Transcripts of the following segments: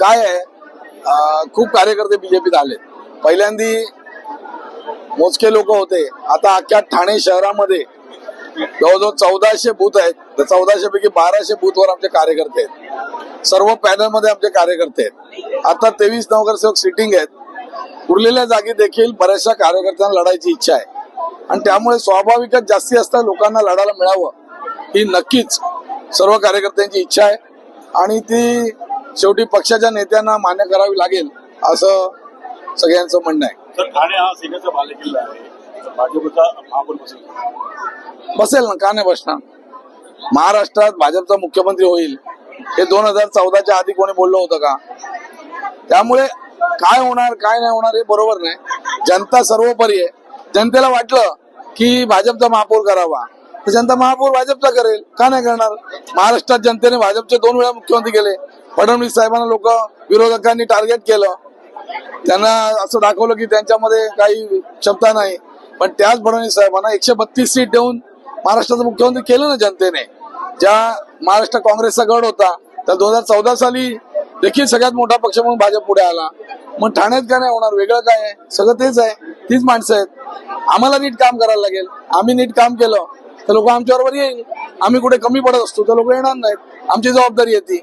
काय आहे? खूप कार्यकर्ते बीजेपीत आले. पहिल्यांदी मोजके लोक होते. आता अख्ख्या ठाणे शहरामध्ये जवळजवळ चौदाशे बूथ आहेत. तर चौदाशे पैकी बाराशे बूथवर आमचे कार्यकर्ते आहेत. सर्व पॅनलमध्ये आमचे कार्यकर्ते आहेत. आता तेवीस नगरसेवक सिटिंग आहेत. उरलेल्या जागी देखील बऱ्याचशा कार्यकर्त्यांना लढायची इच्छा आहे. आणि त्यामुळे स्वाभाविकच जास्ती जास्त लोकांना लढायला मिळावं ही नक्कीच सर्व कार्यकर्त्यांची इच्छा आहे. आणि ती शेवटी पक्षाच्या नेत्यांना मान्य करावी लागेल असं सगळ्यांचं म्हणणं आहे. तर ठाणे हा सेनेचा बालेकिल्ला आहे. भाजपचा महापौर बसेल. बसेल ना का नाही बसणार? महाराष्ट्रात भाजपचा मुख्यमंत्री होईल. हे दोन हजार चौदाच्या आधी कोणी बोललं होतं का? त्यामुळे काय होणार काय नाही होणार हे बरोबर नाही. जनता सर्वोपरी आहे. जनतेला वाटलं की भाजपचा महापौर करावा. तर जनता महापौर भाजपचा करेल. का नाही करणार? महाराष्ट्रात जनतेने भाजपचे दोन वेळा मुख्यमंत्री केले. फडणवीस साहेबांना लोक विरोधकांनी टार्गेट केलं. त्यांना असं दाखवलं की त्यांच्यामध्ये काही क्षमता नाही. पण त्याच फडणवीस साहेबांना एकशे बत्तीस सीट देऊन महाराष्ट्राचं मुख्यमंत्री केलं ना जनतेने. ज्या महाराष्ट्र काँग्रेसचा गड होता तर दोन हजार चौदा साली देखील सगळ्यात मोठा पक्ष म्हणून भाजप पुढे आला. मग ठाण्यात काय नाही होणार? वेगळं काय आहे? सगळं तेच आहे. तीच माणसं आहेत. आम्हाला नीट काम करायला लागेल. आम्ही नीट काम केलं तर लोक आमच्याबरोबर येईल. आम्ही कुठे कमी पडत असतो तर लोक येणार नाहीत. आमची जबाबदारी आहे ती.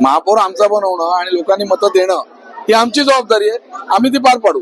महापौर आमचा बनवणं आणि लोकांनी मतं देणं ही आमची जबाबदारी आहे. आम्ही ती पार पाडू.